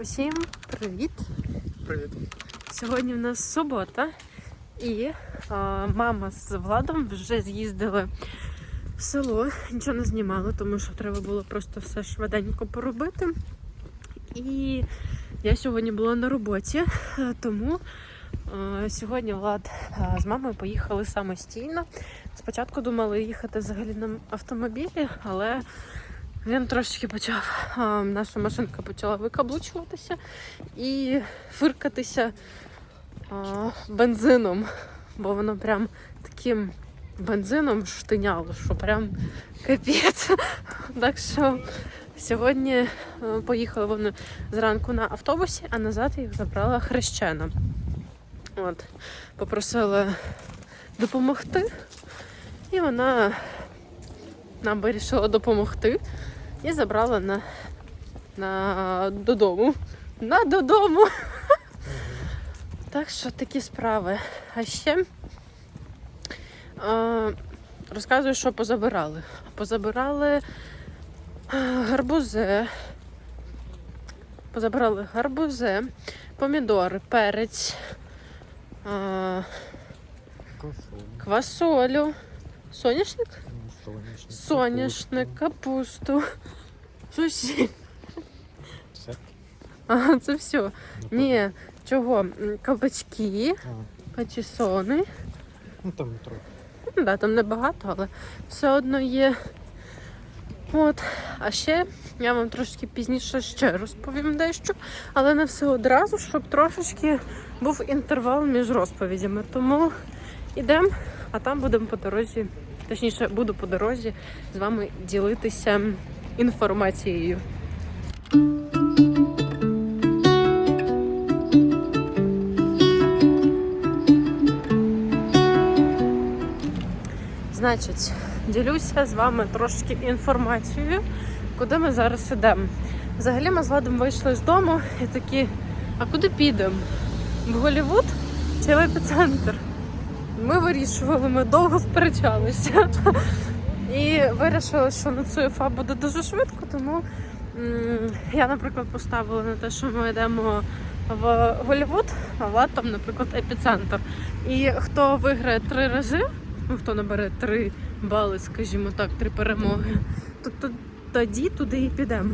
Усім привіт! Привіт. Сьогодні в нас субота, і а, мама з Владом вже з'їздили в село. Нічого не знімали, тому що треба було просто все швиденько поробити. І я сьогодні була на роботі, е, тому е, сьогодні Влад е, з мамою поїхали самостійно. Спочатку думали їхати взагалі на автомобілі, але він трошки почав, наша машинка почала викаблучуватися і фиркатися бензином, бо воно прям таким бензином штиняло, що прям капець. Так що сьогодні е, поїхали вони зранку на автобусі, а назад їх забрала хрещена. От, попросила допомогти, і вона нам вирішила допомогти і забрала на, на додому. На додому. Так що такі справи. А ще розказую, що позабирали. Позабирали гарбузи. Позабирали гарбузи, помідори, перець, квасолю, соняшник? Соняшник. Соняшник, капусту. Що ще? Все. А, це все. Ну, Ні, чого? Кабачки, патісони. Ну там трохи. Ну, да, там небагато, але все одно є. От. А ще я вам трошки пізніше ще розповім дещо, але не все одразу, щоб трошечки був інтервал між розповідями. Тому йдемо, а там будемо по дорозі, точніше, буду по дорозі з вами ділитися інформацією. Значить, ділюся з вами трошки інформацією, куди ми зараз ідемо. Взагалі ми з Владом вийшли з дому і такі, а куди підемо? В Голівуд чи в епіцентр? Ми вирішували, ми довго сперечалися. І вирішили, що на цю ФА буде дуже швидко, тому я, наприклад, поставила на те, що ми йдемо в Голівуд, а Влад там, наприклад, епіцентр. І хто виграє три рази, ну хто набере три бали, скажімо так, три перемоги, то, то тоді туди і підемо.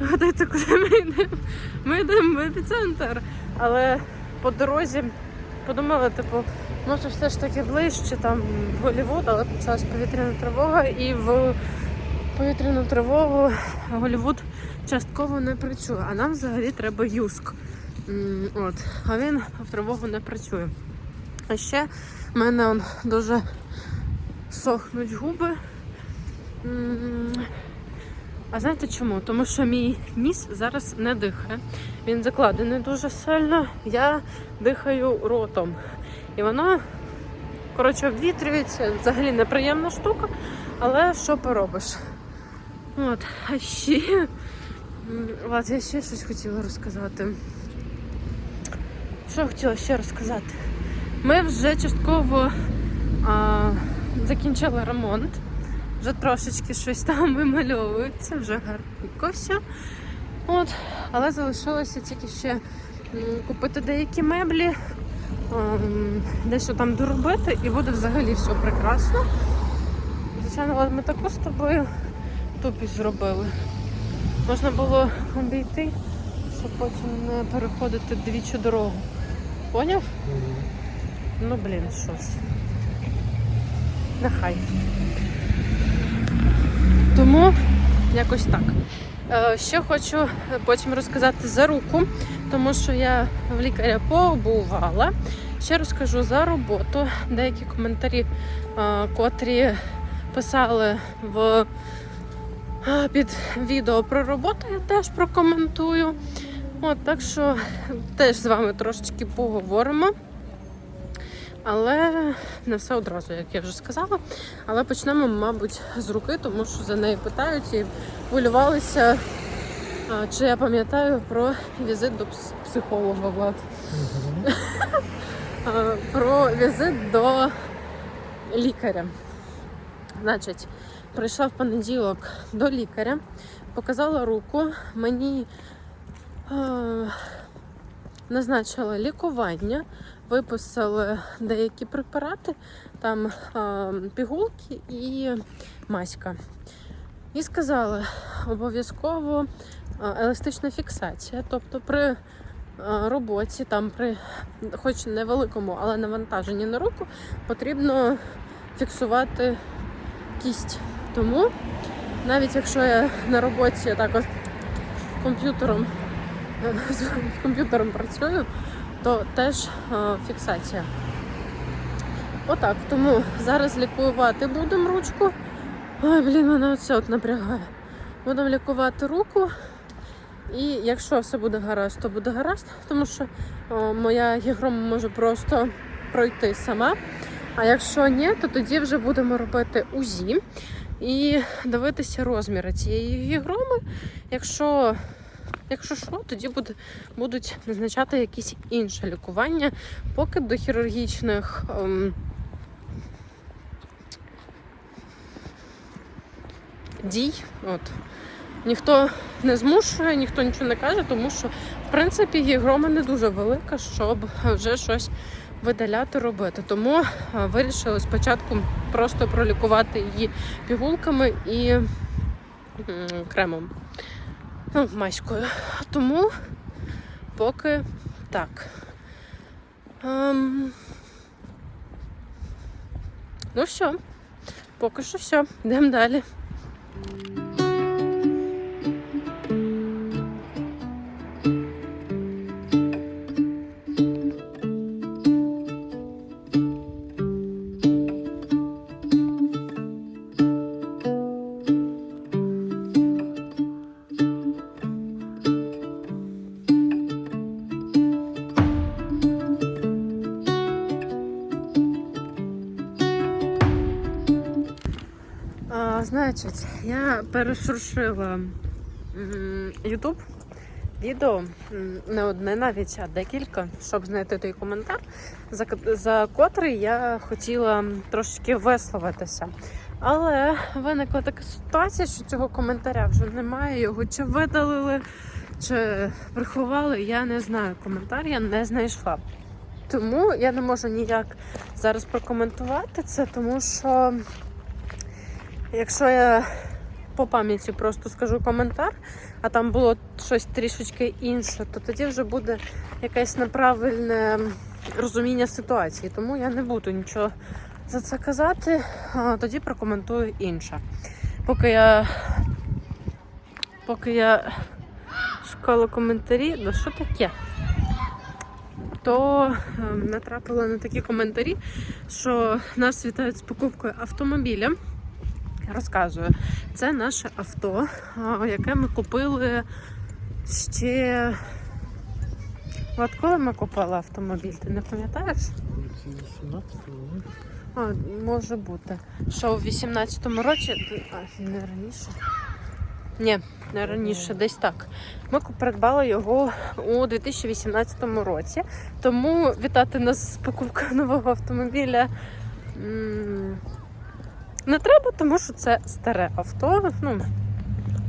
Гадайте, куди ми йдемо? Ми йдемо в епіцентр. Але по дорозі подумали, типу, може все ж таки ближче там Голівуд, але почалась повітряна тривога і в повітряну тривогу Голівуд частково не працює. А нам взагалі треба юск. От. А він в тривогу не працює. А ще в мене он дуже сохнуть губи. А знаєте чому? Тому що мій ніс зараз не дихає. Він закладений дуже сильно. Я дихаю ротом. І воно, коротше, обвітрюється. Взагалі неприємна штука, але що поробиш? От, а ще. От, я ще щось хотіла розказати. Що хотіла ще розказати? Ми вже частково а, закінчили ремонт. Вже трошечки щось там вимальовується, вже гарненько все. От, але залишилося тільки ще купити деякі меблі, дещо там доробити, і буде взагалі все прекрасно. Звичайно, ми таку з тобою тупість зробили. Можна було обійти, щоб потім не переходити двічі дорогу. Поняв? Ну блін, що ж. Нехай. Тому якось так. Е, ще хочу потім розказати за руку, тому що я в лікаря побувала. Ще розкажу за роботу. Деякі коментарі, е, котрі писали в е, під відео про роботу, я теж прокоментую. От, так що теж з вами трошечки поговоримо. Але не все одразу, як я вже сказала. Але почнемо, мабуть, з руки, тому що за неї питають і хвилювалися, чи я пам'ятаю про візит до психолога Влад. Про візит до лікаря. Значить, прийшла в понеділок до лікаря, показала руку. Мені е, назначили лікування, виписали деякі препарати, там е, пігулки і маська. І сказали, обов'язково еластична фіксація. Тобто при е, роботі, там при хоч невеликому, але навантаженні на руку, потрібно фіксувати кість. Тому навіть якщо я на роботі так от комп'ютером е, з комп'ютером працюю, то теж е, фіксація. Отак, тому зараз лікувати будемо ручку. Ой, блін, мене оце от напрягає. Будемо лікувати руку. І якщо все буде гаразд, то буде гаразд, тому що о, моя гігрома може просто пройти сама. А якщо ні, то тоді вже будемо робити УЗІ і дивитися розміри цієї гігроми. Якщо, якщо що, тоді буде, будуть назначати якісь інше лікування, поки до хірургічних. ем, дій. От. Ніхто не змушує, ніхто нічого не каже, тому що, в принципі, гігрома не дуже велика, щоб вже щось видаляти робити. Тому е, вирішили спочатку просто пролікувати її пігулками і кремом. Ну, маською. Тому поки так. Ем... Ну все, поки що все. Йдемо далі. Значить, я перешуршила YouTube відео, не одне навіть, а декілька, щоб знайти той коментар, за, за котрий я хотіла трошечки висловитися. Але виникла така ситуація, що цього коментаря вже немає. Його чи видалили, чи приховали. Я не знаю. Коментар я не знайшла. Тому я не можу ніяк зараз прокоментувати це, тому що Якщо я по пам'яті просто скажу коментар, а там було щось трішечки інше, то тоді вже буде якесь неправильне розуміння ситуації. Тому я не буду нічого за це казати, а тоді прокоментую інше. Поки я поки я шукала коментарі, ну що таке? То ем, натрапила на такі коментарі, що нас вітають з покупкою автомобіля. Розказую, це наше авто, яке ми купили ще. От коли ми купили автомобіль, ти не пам'ятаєш? 18 ну, А, може бути. Що у 18-му році. А, не раніше. Ні, не раніше, десь так. Ми придбали його у 2018 році. Тому вітати нас з покупкою нового автомобіля не треба, тому що це старе авто. Ну,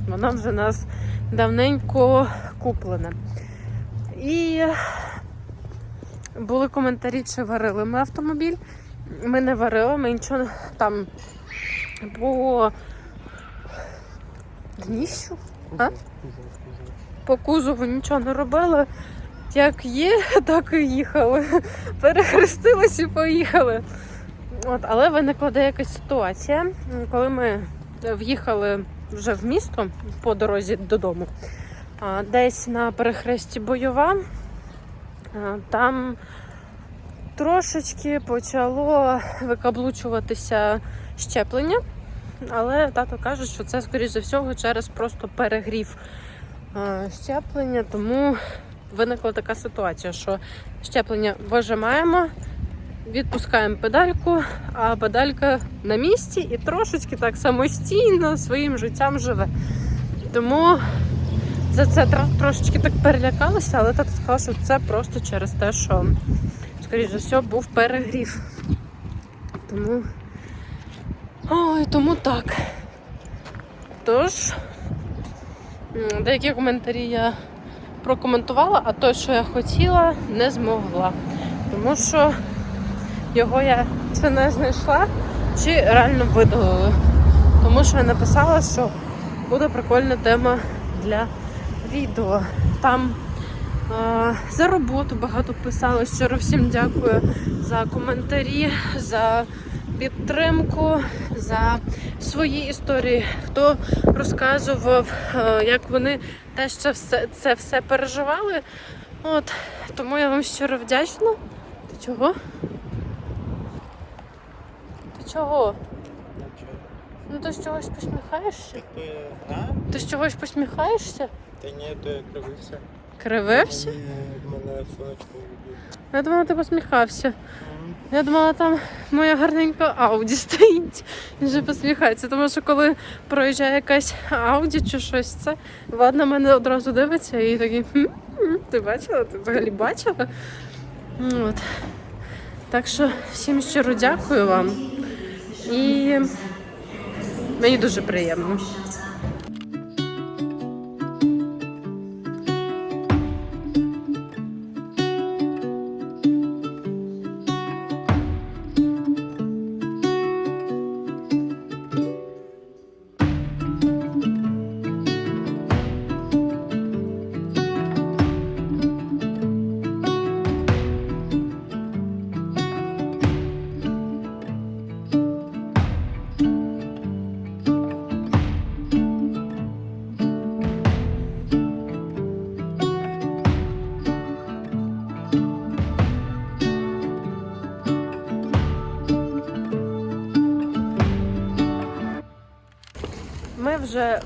воно вже у нас давненько куплене. І були коментарі, чи варили ми автомобіль. Ми не варили, ми нічого там по дніщу, А? по кузову нічого не робили. Як є, так і їхали. Перехрестились і поїхали. От, але виникла деяка ситуація, коли ми в'їхали вже в місто по дорозі додому. Десь на перехресті бойова. Там трошечки почало викаблучуватися щеплення, але тато каже, що це, скоріш за всього, через просто перегрів щеплення. Тому виникла така ситуація, що щеплення вижимаємо, відпускаємо педальку, а педалька на місці і трошечки так самостійно своїм життям живе. Тому за це трошечки так перелякалася, але тато сказав, що це просто через те, що, скоріш за все, був перегрів. Тому. Ой, тому так. Тож, деякі коментарі я прокоментувала, а той, що я хотіла, не змогла. Тому що його я чи не знайшла, чи реально видалили. Тому що я написала, що буде прикольна тема для відео. Там е, за роботу багато писали. Щиро всім дякую за коментарі, за підтримку, за свої історії. Хто розказував, е, як вони те, що все, це все переживали. От, тому я вам щиро вдячна. Ти чого? Ти чого? Ну ти з чогось посміхаєшся? То я... А? Ти з чогось посміхаєшся? Та ні, то я кривився. Кривився? Мене сонечко любить. Я думала, ти посміхався. Я думала, там моя гарненька Ауді стоїть і вже посміхається. Тому що коли проїжджає якась Ауді чи щось, це Влад мене одразу дивиться і такий, «Хм, хм, ти бачила? Ти взагалі бачила? От. Так що всім щиро дякую вам. І мені дуже приємно.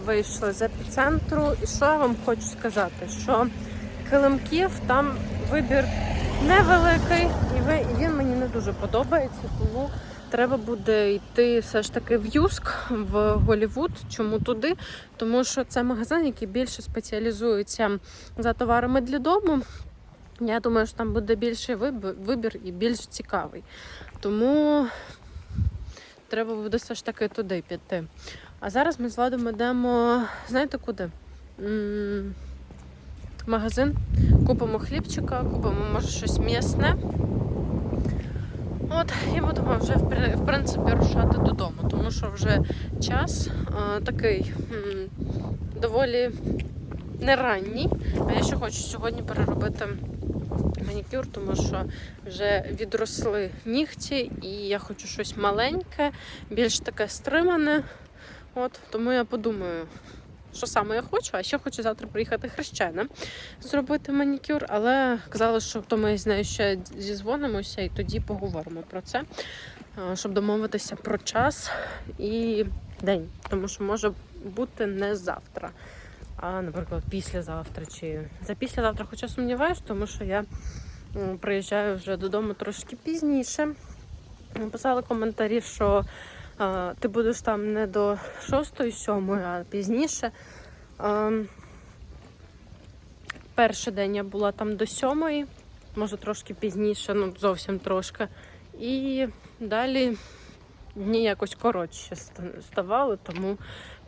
Вийшли з епіцентру, і що я вам хочу сказати, що килимків там вибір невеликий, і він мені не дуже подобається, тому треба буде йти все ж таки в Юск, в Голівуд. Чому туди? Тому що це магазин, який більше спеціалізується за товарами для дому. Я думаю, що там буде більший вибір і більш цікавий. Тому треба буде все ж таки туди піти. А зараз ми з Владом йдемо, знаєте куди? Магазин. Купимо хлібчика, купимо, може, щось м'ясне. От, і будемо вже в принципі рушати додому, тому що вже час е, такий м, доволі не ранній. А я ще хочу сьогодні переробити манікюр, тому що вже відросли нігті, і я хочу щось маленьке, більш таке стримане. От, тому я подумаю, що саме я хочу, а ще хочу завтра приїхати хрещена зробити манікюр, але казали, що то ми з нею ще зізвонимося і тоді поговоримо про це, щоб домовитися про час і день. Тому що може бути не завтра, а, наприклад, післязавтра чи за післязавтра, хоча сумніваюсь, тому що я приїжджаю вже додому трошки пізніше. Написали коментарі, що ти будеш там не до 6-7, а пізніше. Перший день я була там до 7, може трошки пізніше, ну зовсім трошки. І далі дні якось коротше ста- ставали, тому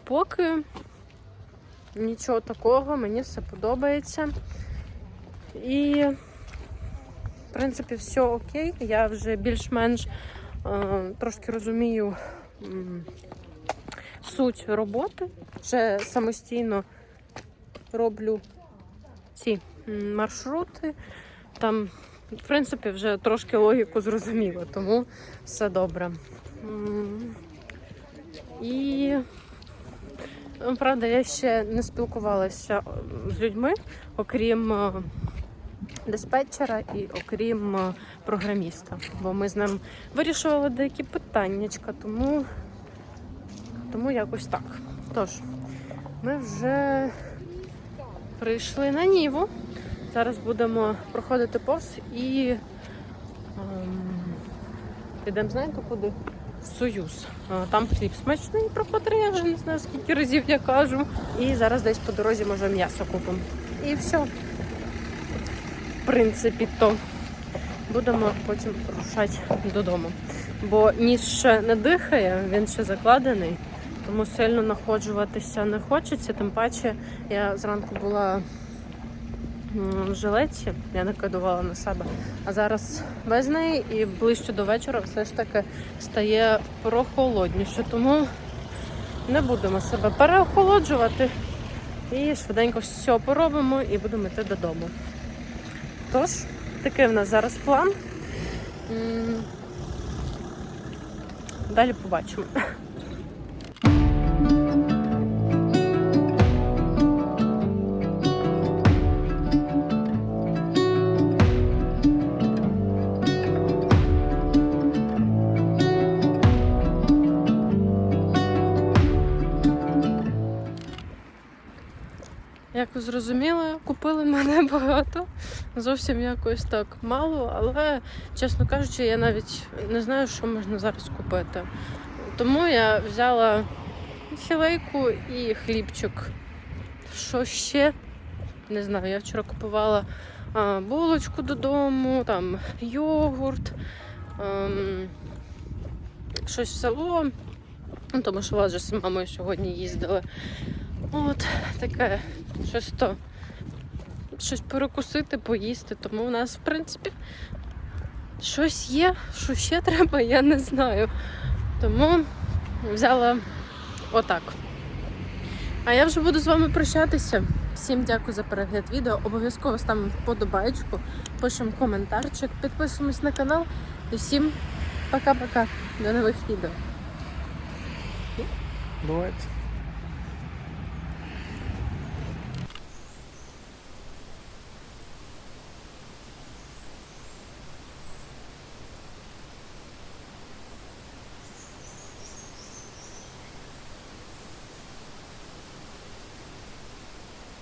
поки нічого такого, мені все подобається. І, в принципі, все окей. Я вже більш-менш е, трошки розумію суть роботи. Вже самостійно роблю ці маршрути. Там, в принципі, вже трошки логіку зрозуміла, тому все добре. І ну, правда, я ще не спілкувалася з людьми, окрім е, диспетчера і окрім е, програміста. Бо ми з ним вирішували деякі питаннячка, тому, тому якось так. Тож, ми вже прийшли на Ніву. Зараз будемо проходити повз і ем, підемо, знаєте, куди? В Союз. Там хліб смачний пропотри, я вже не знаю, скільки разів я кажу. І зараз десь по дорозі може м'ясо купимо. І все. Принципі, то будемо потім рушати додому. Бо ніс ще не дихає, він ще закладений, тому сильно находжуватися не хочеться. Тим паче я зранку була в жилетці, я накидувала на себе, а зараз без неї і ближче до вечора все ж таки стає прохолодніше. Тому не будемо себе переохолоджувати і швиденько все поробимо і будемо йти додому. Тож, такий в нас зараз план. Далі побачимо. Як ви зрозуміли, купили мене багато. Зовсім якось так мало, але, чесно кажучи, я навіть не знаю, що можна зараз купити. Тому я взяла філейку і хлібчик. Що ще? Не знаю, я вчора купувала а, булочку додому, там йогурт, ем, щось в село. Тому що вас же з мамою сьогодні їздили. От таке щось то. Щось перекусити, поїсти. Тому у нас, в принципі, щось є, що ще треба, я не знаю. Тому взяла отак. А я вже буду з вами прощатися. Всім дякую за перегляд відео. Обов'язково ставимо вподобайку, пишемо коментарчик, підписуємось на канал. І всім пока-пока. До нових відео. Бувайте.